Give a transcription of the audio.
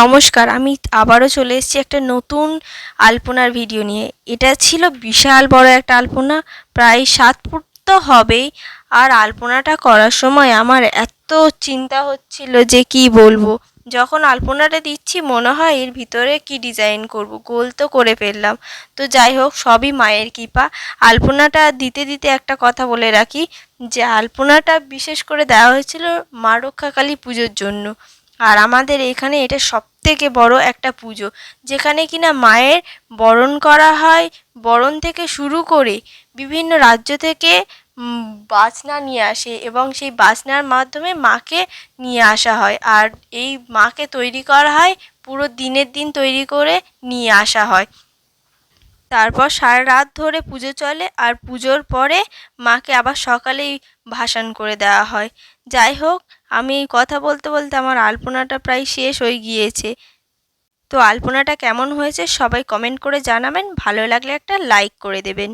নমস্কার, আমি আবারও চলে এসেছি একটা নতুন আলপনার ভিডিও নিয়ে। এটা ছিল বিশাল বড় একটা আলপনা, প্রায় সাত ফুট তো হবেই। আর আলপনাটা করার সময় আমার এত চিন্তা হচ্ছিল যে কি বলব। যখন আলপনাটা দিচ্ছি, মনে হয় এর ভিতরে কি ডিজাইন করব, গোল তো করে ফেললাম। তো যাই হোক, সবই মায়ের কৃপা। আলপনাটা দিতে দিতে একটা কথা বলে রাখি যে, আলপনাটা বিশেষ করে দেওয়া হয়েছিল মা রক্ষাকালী পুজোর জন্য। আর আমাদের এখানে এটা সব থেকে বড় একটা পুজো। যেখানে কিনা মায়ের বরণ করা হয়, বরণ থেকে শুরু করে বিভিন্ন রাজ্য থেকে বাজনা নিয়ে আসে এবং সেই বাজনার মাধ্যমে মাকে নিয়ে আসা হয়। আর এই মাকে তৈরি করা হয়, পুরো দিনের দিন তৈরি করে নিয়ে আসা হয়। তারপর সারা রাত ধরে পুজো চলে আর পুজোর পরে মাকে আবার সকালেই ভাসান করে দেওয়া হয়। যাই হোক আমি এই কথা বলতে বলতে আমার আলপনাটা প্রায় শেষ হয়ে গিয়েছে। তো আলপনাটা কেমন হয়েছে সবাই কমেন্ট করে জানাবেন। ভালো লাগলে একটা লাইক করে দেবেন।